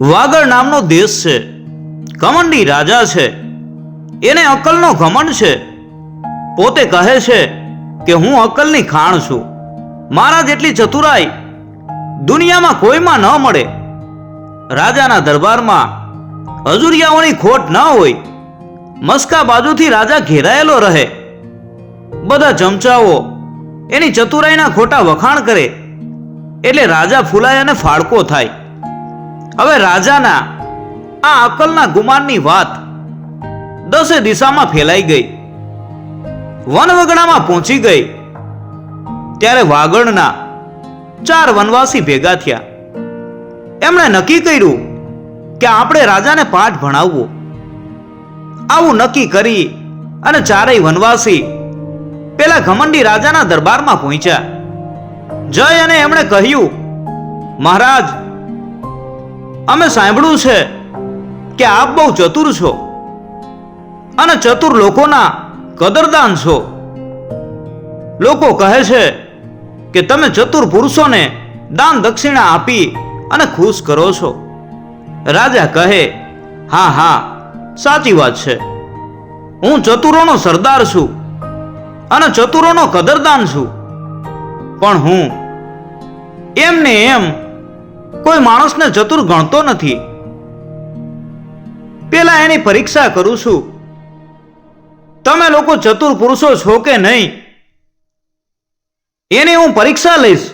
વાગડ નામનો દેશ છે. ઘમંડી રાજા છે. એને અકલનો ઘમંડ છે. પોતે કહે છે કે હું અકલની ખાણ છું. મારા જેટલી ચતુરાઈ દુનિયામાં કોઈમાં ન મળે. રાજાના દરબારમાં હજુરિયાઓની ખોટ ન હોય. મસ્કા બાજુથી રાજા ઘેરાયેલો રહે. બધા ચમચાઓ એની ચતુરાઈના ખોટા વખાણ કરે. એટલે રાજા ફૂલાય અને ફાળકો થાય. હવે રાજાના આ અકલના ગુમાનની વાત દસે દિશામાં ફેલાઈ ગઈ. વનવગડામાં પહોંચી ગઈ. ત્યારે વાગડના ચાર વનવાસી ભેગા થયા. એમણે નક્કી કર્યું કે આપણે રાજાને પાઠ ભણાવવો. આવું નક્કી કરી અને ચારેય વનવાસી પેલા ઘમંડી રાજાના દરબારમાં પહોંચ્યા. જય અને એમણે કહ્યું, મહારાજ અમે સાંભળ્યું છે કે આપ બહુ ચતુર છો અને ચતુર લોકોના કદરદાન છો. લોકો કહે છે કે તમે ચતુર પુરુષોને દાન દક્ષિણા આપી અને ખુશ કરો છો. રાજા કહે, હા હા, સાચી વાત છે. હું ચતુરોનો સરદાર છું અને ચતુરોનો કદરદાન છું. પણ હું એમને એમ કોઈ માણસને ચતુર ગણતો નથી. પેલા એની પરીક્ષા કરું છું. તમે લોકો ચતુર પુરુષો છો કે નહીં? એની હું પરીક્ષા લઈશ.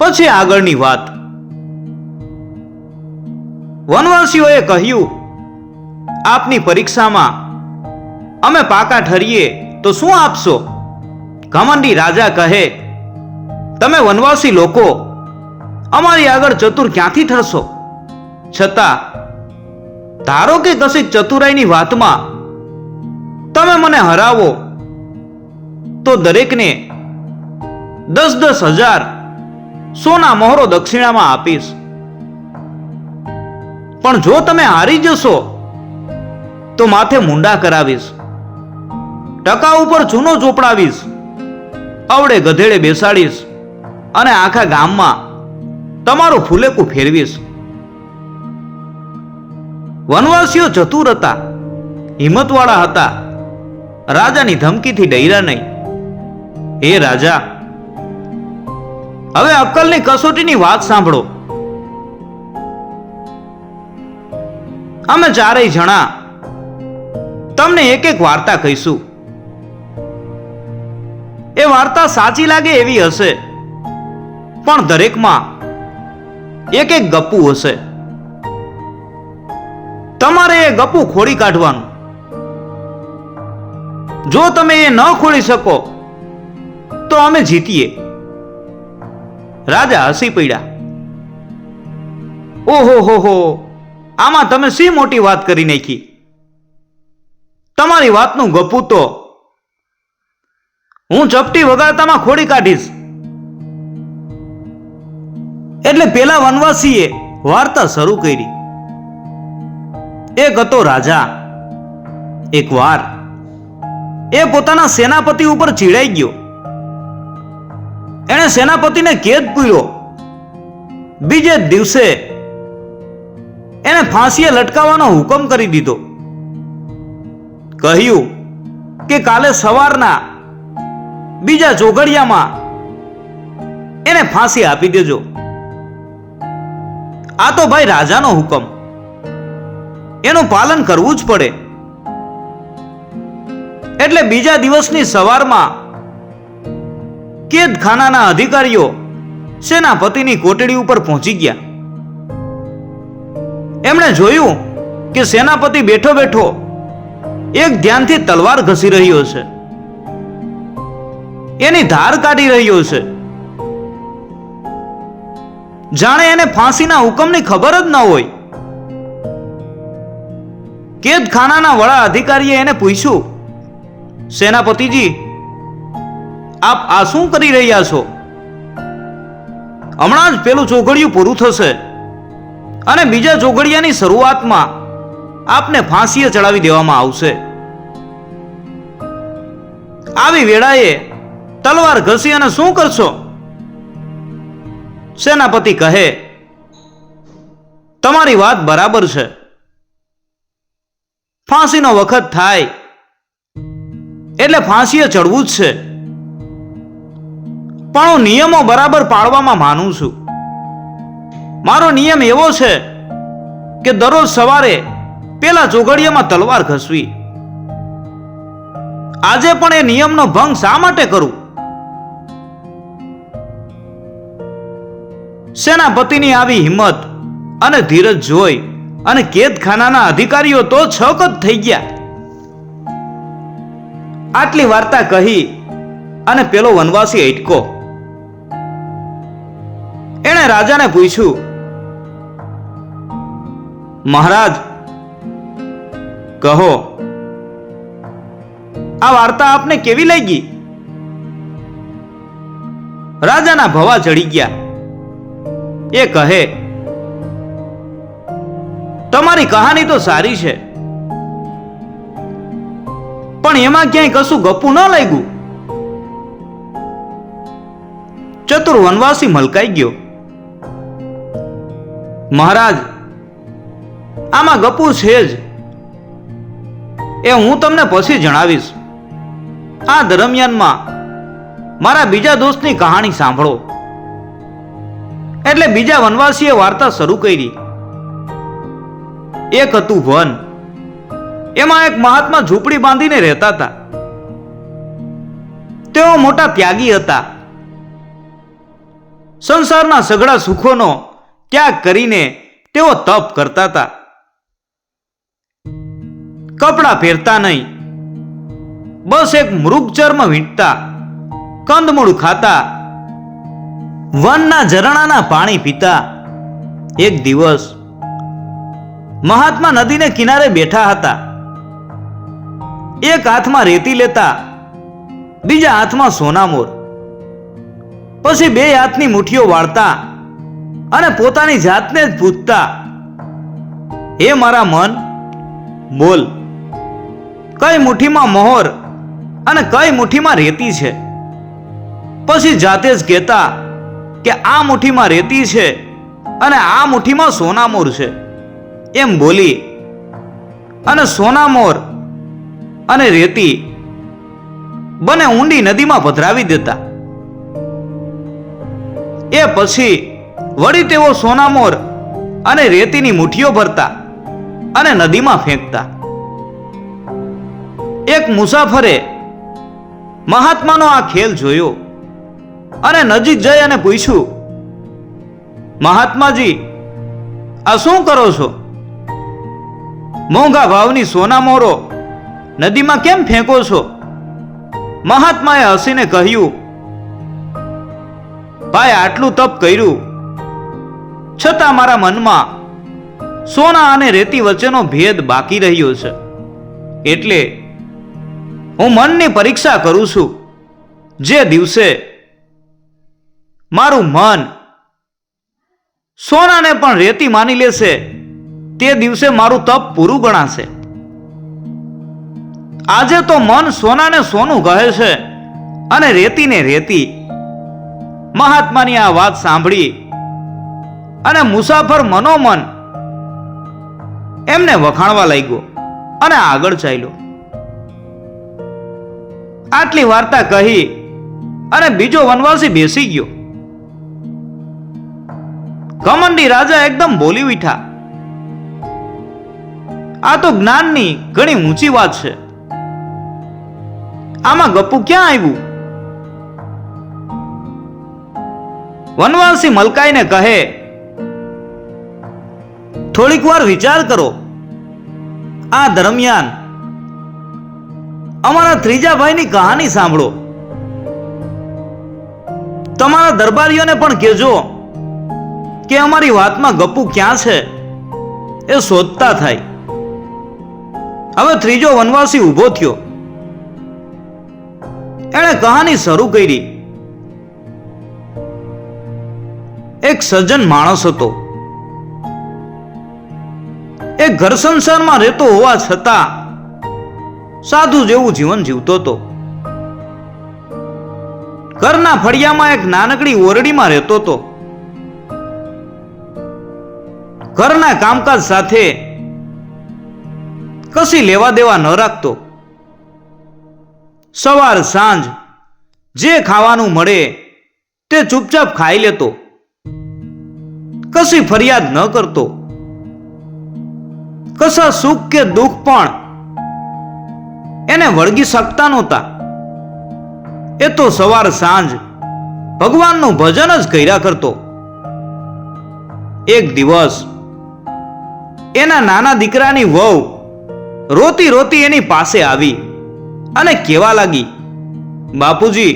પછી આગળની વાત. વનવાસીઓએ કહ્યું, આપની પરીક્ષામાં અમે પાકા ઠરીએ તો શું આપશો? ઘમંડી રાજા કહે, તમે વનવાસી લોકો અમારી આગળ ચતુર ક્યાંથી ઠરશો? છતાં, ધારો કે કશીક ચતુરાઈની વાતમાં તમે મને હરાવો, તો દરેકને દસ દસ હજાર સોના મહોરો દક્ષિણામાં આપીશ. પણ જો તમે હારી જશો, તો માથે મુંડા કરાવીશ, ટકા ઉપર ચૂનો ચોપડાવીશ અવડે ગધેડે બેસાડીશ અને આખા ગામમાં તમારું ફૂલેકું ફેરવીશું. વનવાસીઓ ચતુર હતા, હિંમતવાળા હતા, રાજાની ધમકીથી ડૈરા નહીં. હે રાજા, હવે અક્કલની કસોટીની વાત સાંભળો. અમે ચારેય જણા તમને એક એક વાર્તા કહીશું. એ વાર્તા સાચી લાગે એવી હશે, પણ દરેકમાં એક એક ગપ્પુ હશે. તમારે એ ગપ્પુ ખોડી કાઢવાનું. જો તમે એ ન ખોલી શકો, તો અમે જીતીએ. રાજા હસી પડ્યા. ઓહો, હો હો, આમાં તમે સી મોટી વાત કરી નાખી? તમારી વાતનું ગપુ તો. હું ચપટી વગાડતામાં ખોડી કાઢીશ. એટલે પેલા વનવાસીએ વાર્તા શરૂ કરી. એક હતો રાજા, એક વાર એ પોતાના સેનાપતિ ઉપર ચીડાઈ ગયો. એણે સેનાપતિને કેદ પૂર્યો. બીજે દિવસે એને ફાંસીએ લટકાવવાનો હુકમ કરી દીધો. કહ્યું કે કાલે સવારના બીજા ચોઘડિયામાં એને ફાંસી આપી દેજો. આ તો ભાઈ રાજાનો હુકમ. એનું પાલન કરવું જ પડે. એટલે બીજા દિવસની સવારમાં કેદખાનાના અધિકારીઓ સેનાપતિની કોટડી ઉપર પહોંચી ગયા. એમણે જોયું કે સેનાપતિ બેઠો બેઠો એક ધ્યાનથી તલવાર ઘસી રહ્યો છે. એની ધાર કાઢી રહ્યો છે. જાણે એને ફાંસીના હુકમની ખબર જ ન હોય. કેદખાનાના વડા અધિકારીએ એને પૂછ્યું, સેનાપતિજી, આપ આ શું કરી રહ્યા છો? હમણાં જ પેલું ચોઘડિયું પૂરું થશે અને બીજા ચોઘડિયાની શરૂઆતમાં આપને ફાંસીએ ચડાવી દેવામાં આવશે. આવી વેળાએ તલવાર ઘસી અને શું કરશો? સેનાપતિ કહે, તમારી વાત બરાબર છે. ફાંસીનો વખત થાય. એટલે ફાંસીએ ચડવું જ છે. પણ હું નિયમો બરાબર પાળવામાં માનું છું. મારો નિયમ એવો છે કે દરરોજ સવારે પેલા ચોઘડિયામાં તલવાર ઘસવી. આજે પણ એ નિયમનો ભંગ શા માટે કરું? સેનાપતિની આવી હિંમત અને ધીરજ જોઈ અને કેદખાનાના અધિકારીઓ તો છક જ થઈ ગયા. આટલી વાર્તા કહી અને પેલો વનવાસી અટકો એણે રાજાને પૂછ્યું, મહારાજ, કહો, આ વાર્તા આપને કેવી લાગી? રાજાના ભવા ચડી ગયા. એ કહે, તમારી કહાની તો સારી છે, પણ એમાં ક્યાંય કશું ગપું ન લાગ્યું. ચતુર વનવાસી મલકાઈ ગયો. મહારાજ, આમાં ગપુ છે જ. એ હું તમને પછી જણાવીશ. આ દરમિયાનમાં મારા બીજા દોસ્તની કહાણી સાંભળો. એટલે બીજા વનવાસીએ વાર્તા શરૂ કરી. એક હતું વન. એમાં એક મહાત્મા ઝૂંપડી બાંધીને રહેતા હતા. તેઓ મોટા ત્યાગી હતા. સંસારના સઘળા સુખોનો ત્યાગ કરીને તેઓ તપ કરતા હતા. કપડાં પહેરતા નહીં. બસ એક મૃગચર્મ વીંટતા, કંદમૂળ ખાતા વનના ઝરણાના પાણી પીતા. એક દિવસ મહાત્મા નદીને કિનારે બેઠા હતા. એક હાથમાં રેતી લેતા, બીજા હાથમાં સોનામોર. પછી બે હાથની મુઠ્ઠીઓ વાળતા અને પોતાની જાતને જ પૂછતા, હે મારા મન, બોલ, કઈ મુઠ્ઠીમાં મોહર અને કઈ મુઠ્ઠીમાં રેતી છે? પછી જાતે જ કહેતા કે આ મુઠ્ઠીમાં રેતી છે અને આ મુઠ્ઠીમાં સોનામોર છે. એમ બોલી, અને સોનામોર અને રેતી બને ઊંડી નદીમાં પધરાવી દેતા. એ પછી વળી તેઓ સોનામોર અને રેતીની મુઠ્ઠીઓ ભરતા અને નદીમાં ફેંકતા. એક મુસાફરે મહાત્માનો આ ખેલ જોયો. અને નજીક જઈ અને પૂછ્યું, મહાત્માજી, આ શું કરો છો? મોંઘા ભાવની સોના મોરો નદીમાં કેમ ફેંકો છો? મહાત્માએ હસીને કહ્યું, ભાઈ, આટલું તપ કર્યું. છતાં મારા મનમાં સોના અને રેતી વચ્ચેનો ભેદ બાકી રહ્યો છે. એટલે હું મનની પરીક્ષા કરું છું. જે દિવસે મારું મન સોનાને પણ રેતી માની લેશે. તે દિવસે મારું તપ પૂરું ગણાશે. આજે તો મન સોનાને સોનું કહે છે અને રેતીને રેતી. મહાત્માની આ વાત સાંભળી અને મુસાફર મનોમન એમને વખાણવા લાગ્યો અને આગળ ચાલ્યો. આટલી વાર્તા કહી અને બીજો વનવાસી બેસી ગયો. કમંડી રાજા એકદમ બોલી બીઠા આ તો જ્ઞાનની ઘણી ઊંચી વાત છે. આમાં ગપ્પુ ક્યાં આવ્યું? વનવાસી મલકાઈને કહે, થોડીક વાર વિચાર કરો. આ દરમિયાન અમારા ત્રીજા ભાઈની કહાની સાંભળો. તમારા દરબારીઓને પણ કહેજો. કે અમારી વાતમાં ગપ્પુ ક્યાં છે? એ શોધતા થાય. હવે ત્રીજો વનવાસી ઊભો થયો. એણે કહાની શરૂ કરી. એક સજ્જન માણસ હતો. એ ઘર સંસારમાં રહેતો હોવા છતાં સાધુ જેવું જીવન જીવતો હતો. ઘરના ફળિયામાં એક નાનકડી ઓરડીમાં રહેતો હતો. ઘરના કામકાજ સાથે કશી લેવા દેવા ન રાખતો. સવાર, સાંજ જે ખાવાનું મળે તે ચૂપચાપ ખાઈ લેતો. કશી ફરિયાદ ન કરતો. કશા સુખ કે દુઃખ પણ એને વળગી શકતા નહોતા. એ તો સવાર, સાંજ ભગવાનનું ભજન જ કર્યા કરતો. એક દિવસ એના નાના દીકરાની વહુ રોતી રોતી એની પાસે આવી અને કેવા લાગી, બાપુજી,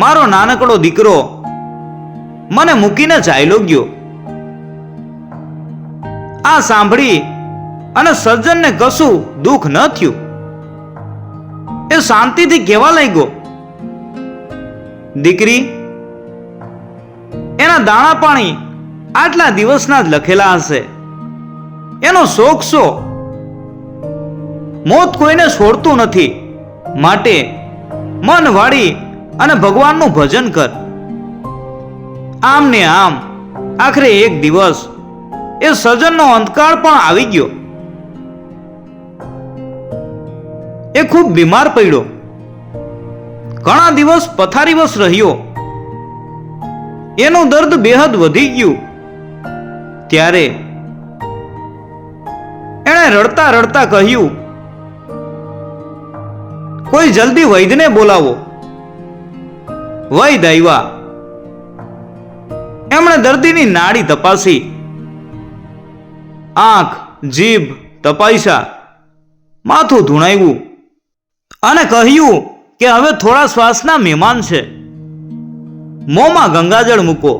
મારો નાનકડો દીકરો મને મૂકીને ચાલ્યો ગયો. આ સાંભળી અને સજ્જનને કશું દુઃખ ન થયું. એ શાંતિથી કહેવા લાગ્યો, દીકરી, એના દાણા પાણી આટલા દિવસના જ લખેલા હશે. એનો શોખ શો? મોત કોઈને છોડતું નથી. માટે મન વાળી અને ભગવાનનું ભજન કર. આમ ને આમ, આખરે એક દિવસ એ સજનનો અંતકાળ પણ આવી ગયો. એ ખૂબ બીમાર પડ્યો. ઘણા દિવસ પથારીવશ રહ્યો. એનું દર્દ બેહદ વધી ગયું. ત્યારે રડતા રડતા કહ્યું, કોઈ જલ્દી વૈદને બોલાવો. વૈદ આવ્યા. એમણે દર્દીની નાડી તપાસી. આંખ, જીભ તપાસ્યા. માથું ધૂણાવ્યું. અને કહ્યું કે હવે થોડા શ્વાસના મહેમાન છે. મોંમાં ગંગાજળ મૂકો.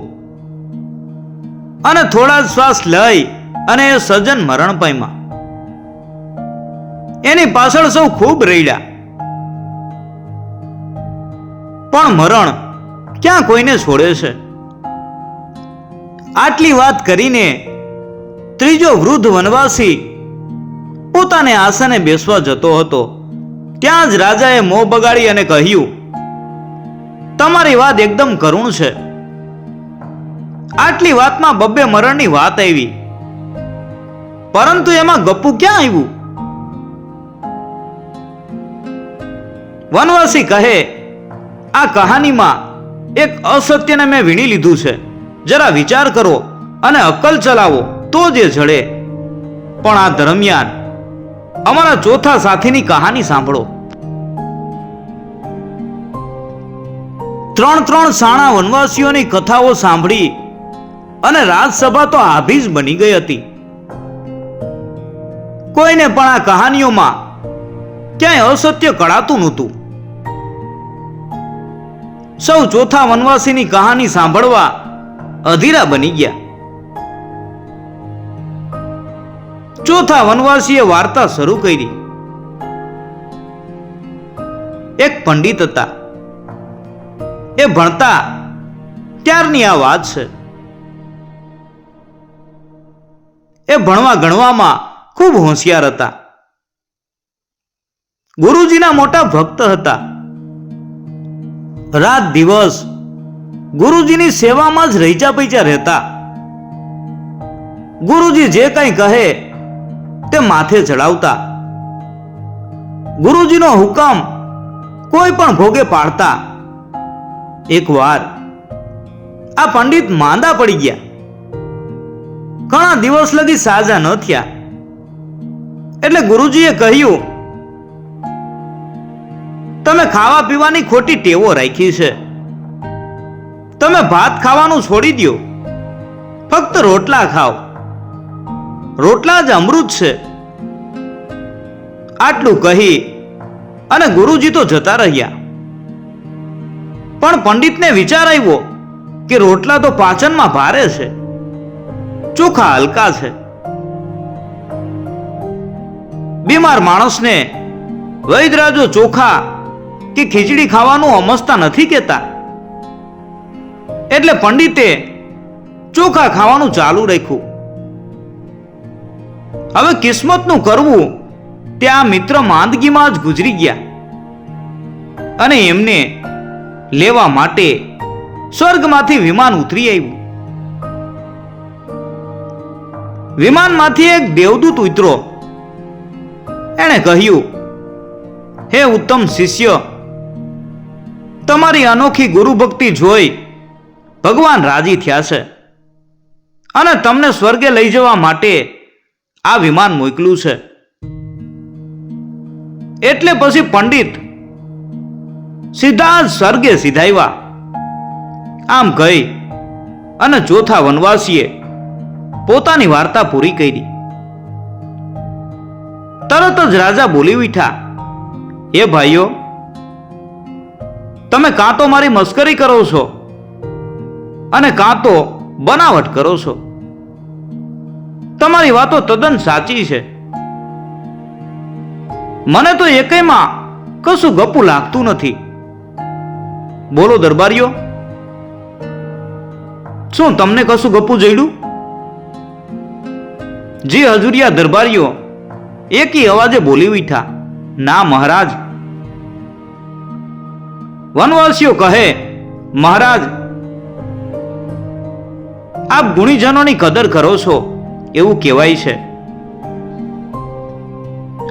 અને થોડા શ્વાસ લઈ અને એ સજ્જન મરણ પામ્યા. એની પાછળ સૌ ખૂબ રડ્યા પણ મરણ ક્યાં કોઈને છોડે છે? આટલી વાત કરીને ત્રીજો વૃદ્ધ વનવાસી પોતાને આસને બેસવા જતો હતો. ત્યાં જ રાજાએ મોં બગાડી અને કહ્યું, તમારી વાત એકદમ કરુણ છે. આટલી વાતમાં બબ્બે મરણની વાત આવી. પરંતુ એમાં ગપ્પુ ક્યાં આવ્યું? વનવાસી કહે, આ કહાનીમાં એક અસત્યને મેં વીણી લીધું છે. જરા વિચાર કરો અને અક્કલ ચલાવો, તો જે જડે. પણ આ દરમિયાન અમારા ચોથા સાથીની કહાની સાંભળો. ત્રણ ત્રણ સાણા વનવાસીઓની કથાઓ સાંભળી અને રાજસભા તો આભી જ બની ગઈ હતી. કોઈને પણ આ કહાનીઓમાં ક્યાંય અસત્ય કળાતું નહોતું. સૌ ચોથા વનવાસીની કહાની સાંભળવા અધીરા બની ગયા. ચોથા વનવાસીએ વાર્તા શરૂ કરી. એક પંડિત હતા. એ ભણતા ત્યારની આ વાત છે. એ ભણવા ગણવામાં ખૂબ હોશિયાર હતા. ગુરુજીના મોટા ભક્ત હતા. રાત દિવસ ગુરુજીની સેવામાં જ રહીચા પૈચા રહેતા. ગુરુજી જે કંઈ કહે તે માથે ચડાવતા. ગુરુજીનો હુકમ કોઈ પણ ભોગે પાડતા. એકવાર આ પંડિત માંદા પડી ગયા. ઘણા દિવસ લગી સાજા ન થયા. એટલે ગુરુજીએ કહ્યું તમે ખાવા પીવાની ખોટી ટેવો રાખી છે. તમે ભાત ખાવાનું છોડી દો ફક્ત રોટલા ખાઓ. રોટલા જ અમૃત છે. આટલું કહી અને ગુરુજી તો જતા રહ્યા. પણ પંડિતને વિચાર આવ્યો કે રોટલા તો પાચનમાં ભારે છે. ચોખા હલકા છે. બીમાર માણસને વૈદરાજો ચોખા કે ખીચડી ખાવાનું અમસ્તા નથી કહેતા? એટલે પંડિતે ચોખા ખાવાનું ચાલુ રાખ્યું. હવે કિસ્મતનું કરવું ત્યાં મિત્ર માંદગીમાં જ ગુજરી ગયા. અને એમને લેવા માટે સ્વર્ગમાંથી વિમાન ઉતરી આવ્યું. વિમાનમાંથી એક દેવદૂત ઉતરો એણે કહ્યું, હે ઉત્તમ શિષ્ય તમારી અનોખી ગુરુ ભક્તિ જોઈ ભગવાન રાજી થયા છે. અને તમને સ્વર્ગે લઈ જવા માટે આ વિમાન મોકલ્યું છે. એટલે પછી પંડિત સીધા સ્વર્ગે સીધાવ્યા. આમ કહી અને ચોથા વનવાસીએ પોતાની વાર્તા પૂરી કરી. તરત જ રાજા બોલી ઉઠ્યા એ ભાઈઓ તમે કાં તો મારી મસ્કરી કરો છો અને કાં તો બનાવટ કરો છો. તમારી વાતો તદ્દન સાચી છે. મને તો એકેયમાં કશું ગપુ લાગતું નથી. બોલો દરબારીઓ, શું તમને કશું ગપુ જડ્યું જી હજુરિયા દરબારીઓ, એકી અવાજે બોલી ઉઠ્યા, ના મહારાજ વનવાસીઓ કહે, મહારાજ, આપ ગુણીજનોની કદર કરો છો, એવું કહેવાય છે.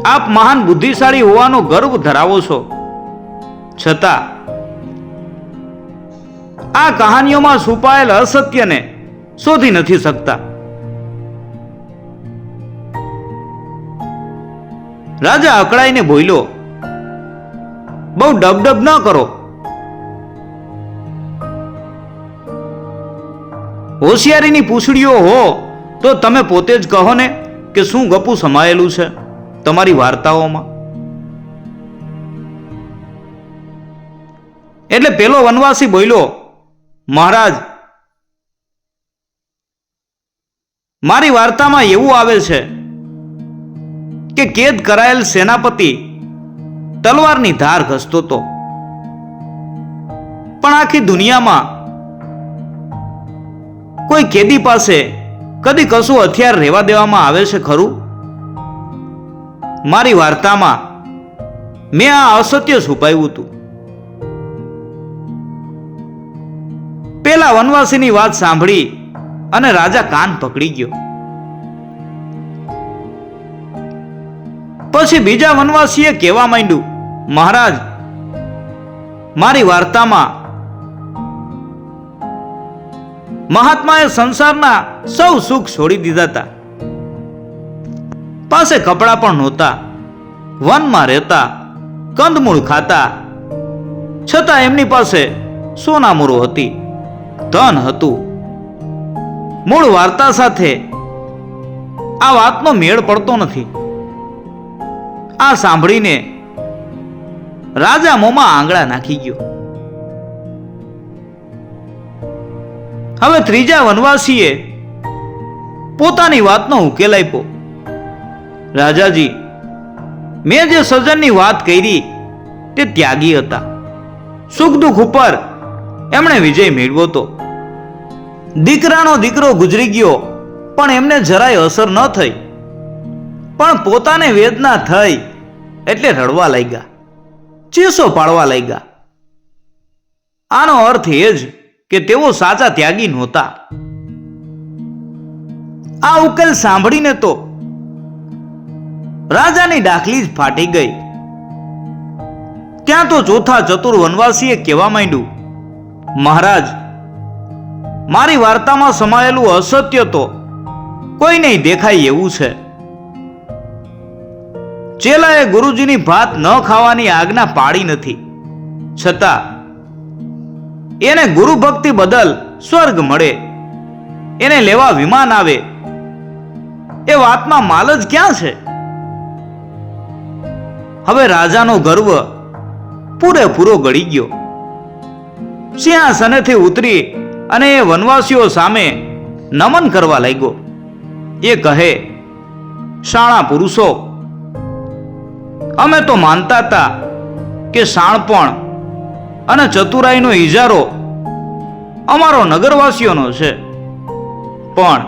આપ મહાન બુદ્ધિશાળી હોવાનો ગર્વ ધરાવો છો. છતાં, આ કહાનીઓમાં છુપાયેલ અસત્યને શોધી નથી શકતા. રાજા અકળાઈને બોલ્યો, બહુ ડબડબ ન કરો. હોશિયારીની પૂછડીઓ હો, તો તમે પોતે જ કહો ને કે શું ગપુ સમાયેલું છે તમારી વાર્તાઓમાં? એટલે પેલો વનવાસી બોલ્યો, મહારાજ, મારી વાર્તામાં એવું આવે છે કે કેદ કરાયેલ સેનાપતિ તલવારની ધાર ઘસતો હતો પણ આખી દુનિયામાં કોઈ કેદી પાસે કદી કશું હથિયાર રહેવા દેવામાં આવે છે ખરું? મારી વાર્તામાં મેં આ અસત્ય છુપાવ્યું હતું. પેલા વનવાસીની વાત સાંભળી અને રાજા કાન પકડી ગયો. પછી બીજા વનવાસીએ કહેવા માંડ્યું, મહારાજ, મારી વાર્તામાં મહાત્માએ સંસારના સૌ સુખ છોડી દીધા હતા. પાસે કપડાં પણ નહોતા, વનમાં રહેતા, કંદમૂળ ખાતા. છતાં એમની પાસે સોનામૂરો હતી, ધન હતું. મૂળ વાર્તા સાથે આ વાતનો મેળ પડતો નથી. આ સાંભળીને રાજા મોંમાં આંગળા નાખી ગયો. હવે ત્રીજા વનવાસીએ પોતાની વાતનો ઉકેલ આપ્યો. રાજાજી, મેં જે સજ્જનની વાત કરી તે ત્યાગી હતા. સુખ દુઃખ ઉપર એમણે વિજય મેળવ્યો હતો. દીકરાનો દીકરો ગુજરી ગયો, પણ એમને જરાય અસર ન થઈ. પણ પોતાને વેદના થઈ એટલે રડવા લાગ્યા, ચીસો પાડવા લાગ્યા. આનો અર્થ એ જ કે તેઓ સાચા ત્યાગી નહોતા. આ ઉકેલ સાંભળીને તો રાજાની ડાખલી જ ફાટી ગઈ. ત્યાં તો ચોથા ચતુર વનવાસીએ કહેવા માંડ્યું, મહારાજ, મારી વાર્તામાં સમાયેલું અસત્ય તો કોઈ નહીં દેખાય એવું છે. ચેલાએ ગુરુજીની ભાત ન ખાવાની આજ્ઞા પાડી નથી. છતાં એને ગુરુ ભક્તિ બદલ સ્વર્ગ મળે. એને લેવા વિમાન આવે. એ વાતમાં માલ જ ક્યાં છે? હવે રાજાનો ગર્વ પૂરેપૂરો ગળી ગયો. સિંહાસનેથી ઉતરી અને એ વનવાસીઓ સામે નમન કરવા લાગ્યો. એ કહે, શાણા પુરુષો, અમે તો માનતા હતા કે શાણપણ અને ચતુરાઈનો ઇજારો અમારો નગરવાસીઓનો છે. પણ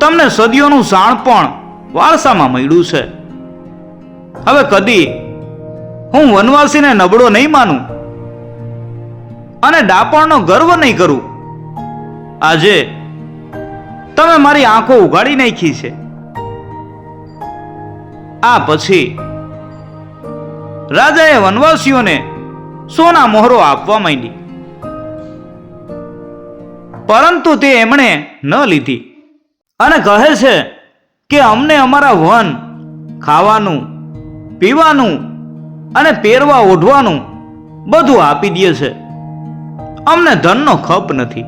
તમને સદીઓનું શાણપણ વારસામાં મળ્યું છે. હવે કદી હું વનવાસીને નબળો નહીં માનું અને ડાપણનો ગર્વ નહીં કરું. આજે તમે મારી આંખો ઉગાડી નાખી છે. આ પછી રાજાએ વનવાસીઓને સોના મોહરો આપવા માંડી. પરંતુ તે એમણે ન લીધી. અને કહે છે કે અમને અમારા વન ખાવાનું, પીવાનું અને પહેરવા ઓઢવાનું બધું આપી દે છે. અમને ધનનો ખપ નથી.